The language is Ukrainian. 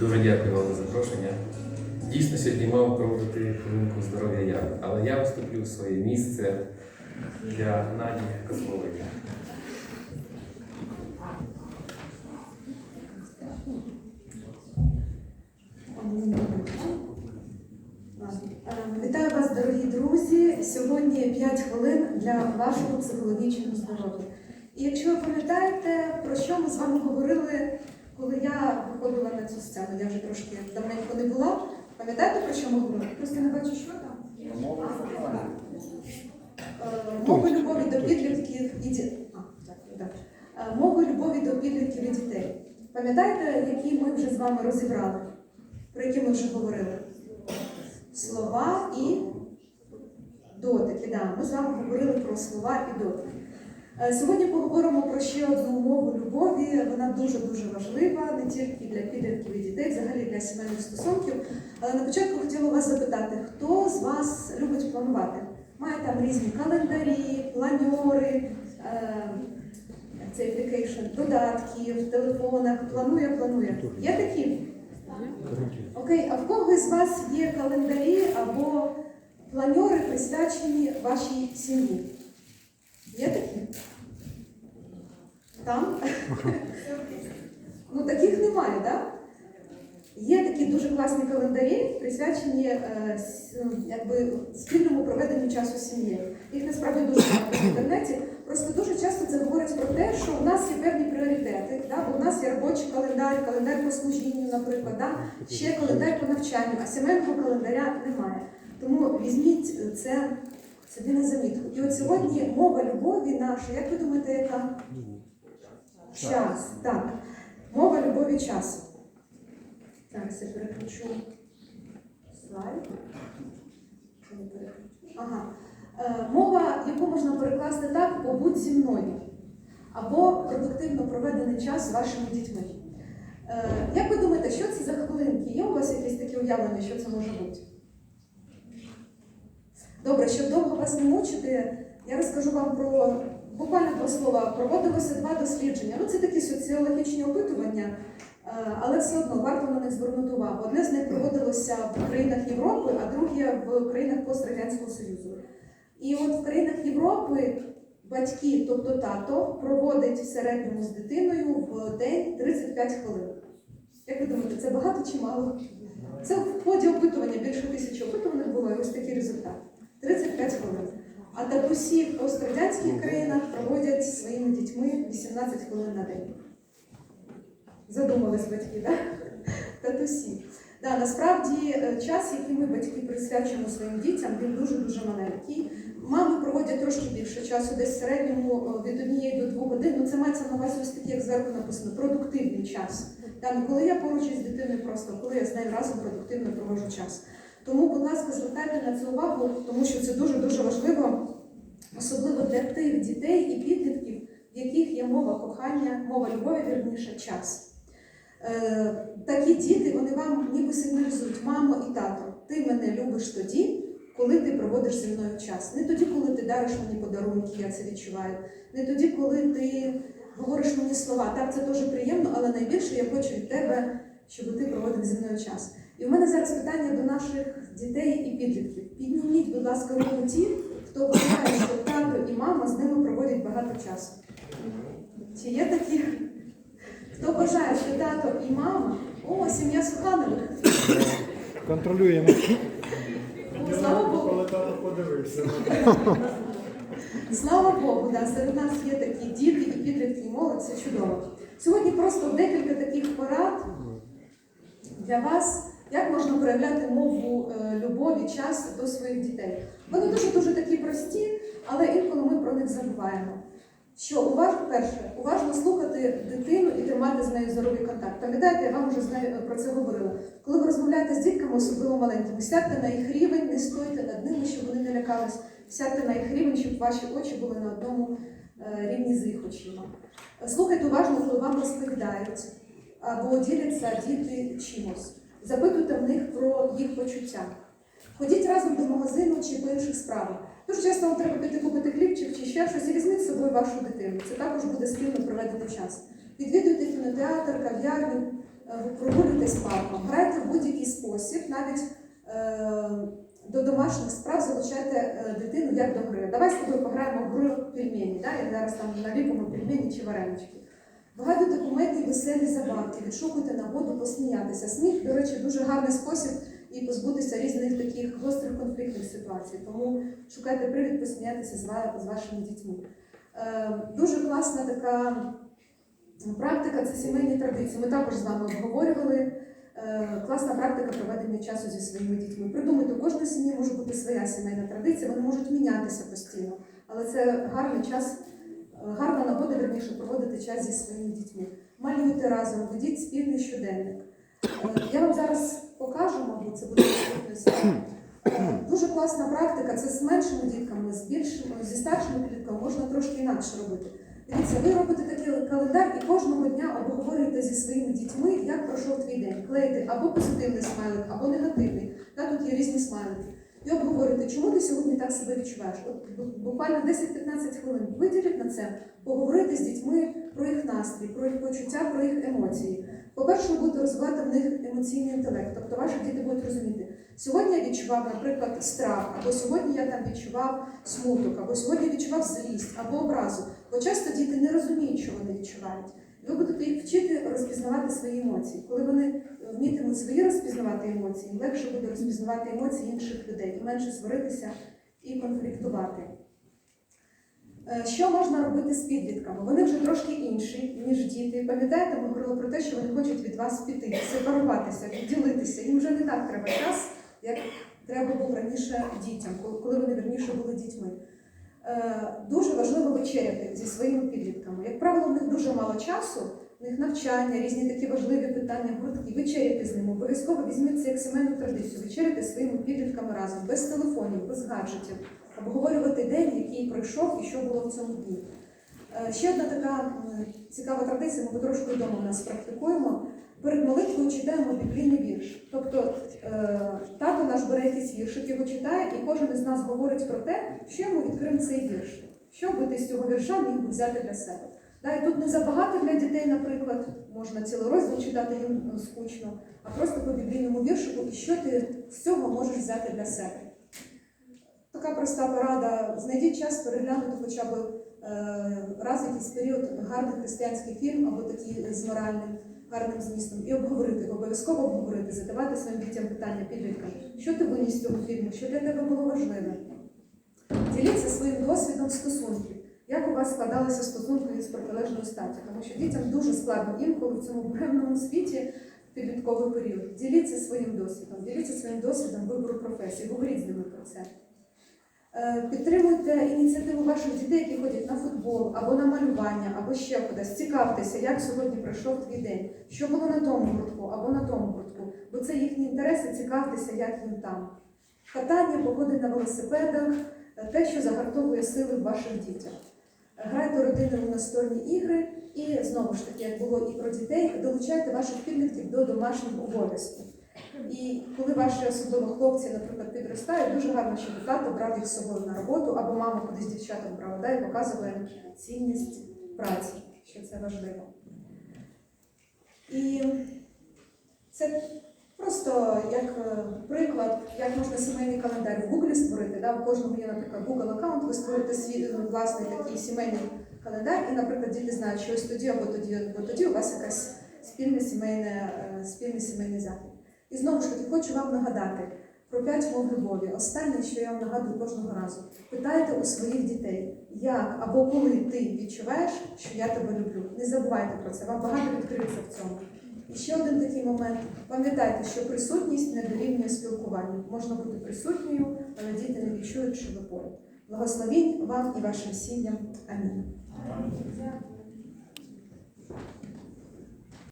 Дуже дякую вам за запрошення. Дійсно, сьогодні мав проводити хвилинку здоров'я я, але я виступлю в своє місце для Наді Козлової. Вітаю вас, дорогі друзі. Сьогодні 5 хвилин для вашого психологічного здоров'я. І якщо ви пам'ятаєте, про що ми з вами говорили, коли я виходила на цю сцену, я вже трошки давненько не була. Пам'ятаєте, про що ми говорили? Просто не бачу, що там. Е, Мови любові до підлітків і дітей. Мови любові до підлітків і дітей. Пам'ятаєте, які ми вже з вами розібрали? Про які ми вже говорили? Слова і дотики. Да, ми з вами говорили про слова і дотики. Е, Сьогодні поговоримо про ще одну мову любові. Вона дуже-дуже важлива не тільки для підлітків і дітей, взагалі для сімейних стосунків. Але на початку хотіла вас запитати, хто з вас любить планувати? Має там різні календарі, планьори, е, як це application, додатки в телефонах, планує, планує. Є такі? Окей, а в кого із вас є календарі або планьори, присвячені вашій сім'ї? Є такі? Там? Ну таких немає, так? Да? Є такі дуже класні календарі, присвячені е, с- ну, якби, спільному проведенню часу з сім'єю. Їх насправді дуже багато в інтернеті. Просто дуже часто це говорить про те, що у нас є певні пріоритети. Да? Бо у нас є робочий календар, календар по служінню, наприклад, да? ще календар по навчанню, а сімейного календаря немає. Тому візьміть це собі на замітку. І от сьогодні мова любові наша, як ви думаєте, яка? Час. Так. Мова любові часу. Зараз я переключу слайд. Ага. Е, мова, яку можна перекласти так, побудь зі мною. Або продуктивно проведений час з вашими дітьми. Е, як ви думаєте, що це за хвилинки? Є у вас якісь такі уявлення, що це може бути? Добре, щоб довго вас не мучити, я розкажу вам про буквально два слова. Проводилося два дослідження. Ну, це такі соціологічні опитування, е, але все одно варто на них звернути увагу. Одне з них проводилося в країнах Європи, а друге в країнах пострадянського Союзу. І от в країнах Європи батьки, тобто тато, проводить в середньому з дитиною в день 35 хвилин. Як ви думаєте, це багато чи мало? Це в ході опитування більше тисячі опитуваних було, і ось такий результат. 35 хвилин. А татусі в пострадянських країнах проводять зі своїми дітьми 18 хвилин на день. Задумались батьки, так? Татусі. Да, насправді е, час, який ми батьки присвячуємо своїм дітям, він дуже-дуже маленький. Мами проводять трошки більше часу, десь в середньому е, від однієї до двох годин. Ну це мається на увазі ось такий, як зверху написано, продуктивний час. Та, не коли я поруч із дитиною просто, коли я з нею разом продуктивно проводжу час. Тому, будь ласка, звертайте на це увагу, тому що це дуже-дуже важливо, особливо для тих дітей і підлітків, в яких є мова кохання, мова любові, вірніше, час. Е, такі діти вони вам ніби сигналізують, мамо і тато, ти мене любиш тоді, коли ти проводиш зі мною час. Не тоді, коли ти дариш мені подарунки, я це відчуваю. Не тоді, коли ти говориш мені слова. Так, це дуже приємно, але найбільше я хочу від тебе, щоб ти проводив зі мною час. І в мене зараз питання до наших дітей і підлітків. Підніміть, будь ласка, руку ті, хто вважає, що тато і мама з ними проводять багато часу. Чи є такі? Хто вважає, що тато і мама, о, сім'я Суханових, Контролюємо. О, слава Богу. Подивився. Слава Богу, да, серед нас є такі діти і підлітки, і молодь, це чудово. Сьогодні просто декілька таких порад для вас, як можна проявляти мову е, любові, час до своїх дітей. Вони дуже-дуже такі прості, але інколи ми про них забуваємо. Що уважно, перше, уважно слухати дитину і тримати з нею здоровий контакт. Пам'ятаєте, я вам вже з нею про це говорила. Коли ви розмовляєте з дітками, особливо маленькими, сядьте на їх рівень, не стойте над ними, щоб вони не лякались. Сядьте на їх рівень, щоб ваші очі були на одному е, рівні з їх очима. Слухайте уважно, коли вам розповідають або діляться діти чимось. Запитуйте в них про їх почуття. Ходіть разом до магазину чи по інших справах. Дуже часто вам треба піти купити хлібчик чи ще щось і візьміть з собою вашу дитину. Це також буде спільно проведений час. Відвідуйте кінотеатр, кав'ярню, е, прогулюйте спілкуйтесь парком, грайте в будь-який спосіб, навіть е, до домашніх справ залучайте е, дитину як до гри. Давай з тобою пограємо в гру пельмені, да? і зараз там наліпимо пельмені чи варенички. Вигадуйте кумедні веселі забавки, відшукуйте нагоду посміятися. Сміх, до речі, дуже гарний спосіб і позбутися різних таких гострих конфліктних ситуацій. Тому шукайте привід посміятися з вашими дітьми. Е, дуже класна така практика це сімейні традиції. Ми також з вами обговорювали. Е, Класна практика проведення часу зі своїми дітьми. Придумайте, у кожної сім'ї може бути своя сімейна традиція, вони можуть мінятися постійно, але це гарний час, гарна нагода верніше проводити час зі своїми дітьми. Малюйте разом, ведіть спільний щоденник. Е, Я вам зараз покажу, мабуть, це буде наступний. Дуже класна практика. Це з меншими дітками, з більшими, зі старшими підлітками можна трошки інакше робити. Дивіться, ви робите такий календар і кожного дня обговорюєте зі своїми дітьми, як пройшов твій день. Клеїте або позитивний смайлик, або негативний. Та тут є різні смайлики. І обговорюєте, чому ти сьогодні так себе відчуваєш. От буквально 10-15 хвилин виділіть на це, поговорити з дітьми про їх настрій, про їх почуття, про їх емоції. По-перше, ви будете розвивати в них емоційний інтелект, тобто ваші діти будуть розуміти, сьогодні я відчував, наприклад, страх, або сьогодні я там відчував смуток, або сьогодні я відчував злість, або образу. Бо часто діти не розуміють, що вони відчувають. Ви будете їх вчити розпізнавати свої емоції. Коли вони вмітимуть свої розпізнавати емоції, легше буде розпізнавати емоції інших людей і менше сваритися і конфліктувати. Е, Що можна робити з підлітками? Вони вже трошки інші, ніж діти. Пам'ятаєте, ми говорили про те, що вони хочуть від вас піти, сепаруватися, відділитися. Їм вже не так треба час, як треба був раніше дітям, коли- вони верніше були дітьми. Е, Дуже важливо вечеряти зі своїми підлітками. Як правило, в них дуже мало часу, в них навчання, різні такі важливі питання, гуртки. Вечеряти з ними. Обов'язково візьміть як сімейну традицію. Вечеряти своїми підлітками разом, без телефонів, без гаджетів, обговорювати день, який пройшов і що було в цьому дні. Е, Ще одна така цікава традиція, ми потрошку вдома у нас практикуємо. Перед молитвою читаємо біблійний вірш. Тобто е, тато наш бере якийсь віршик, його читає, і кожен із нас говорить про те, що йому відкрив цей вірш. Що би ти з цього вірша міг би взяти для себе. Да, і тут не забагато для дітей, наприклад, можна цілий розділ читати їм ну, скучно, а просто по біблійному віршику, і що ти з цього можеш взяти для себе. Така проста порада. Знайдіть час переглянути хоча б е, раз якийсь період гарний християнський фільм або такий з моральним гарним змістом і обговорити, обов'язково обговорити, задавати своїм дітям питання підліткам, що ти виніс з цього фільму, що для тебе було важливе. Діліться своїм досвідом стосунків. Як у вас складалися стосунки з протилежною статтю? Тому що дітям дуже складно інколи в цьому буремному світі підлітковий період. Діліться своїм досвідом, діліться своїм досвідом вибору професії, говоріть з ними про це. Е, Підтримуйте ініціативу ваших дітей, які ходять на футбол або на малювання, або ще кудись. Цікавтеся, як сьогодні пройшов твій день, що було на тому гуртку або на тому гуртку, бо це їхні інтереси, цікавтеся, як їм там. Катання, походи на велосипедах, е, те, що загартовує сили в ваших дітях. Грайте родинами в настольні ігри і знову ж таки, як було і про дітей, долучайте ваших підлітків до домашніх обов'язків. І коли ваші особливо хлопці, наприклад, підростають, дуже гарно, щоб тато брав їх з собою на роботу, або мама кудись дівчатам брала, да, і показує цінність праці, що це важливо. І це просто як е, приклад, як можна сімейний календар в Гуглі створити. Да? У кожного є, наприклад, Google аккаунт, ви створите свій е, власний такий сімейний календар, і, наприклад, діти знають, що ось тоді або тоді, або тоді у вас якась спільне сімейне, е, спільний сімейний захід. І знову ж таки, хочу вам нагадати про п'ять мов любові. Останнє, що я вам нагадую кожного разу. Питайте у своїх дітей, як або коли ти відчуваєш, що я тебе люблю. Не забувайте про це, вам багато відкриється в цьому. І ще один такий момент. Пам'ятайте, що присутність не дорівнює спілкуванню. Можна бути присутньою, але діти не відчують, що ви поряд. Благословіть вам і вашим сім'ям. Амінь.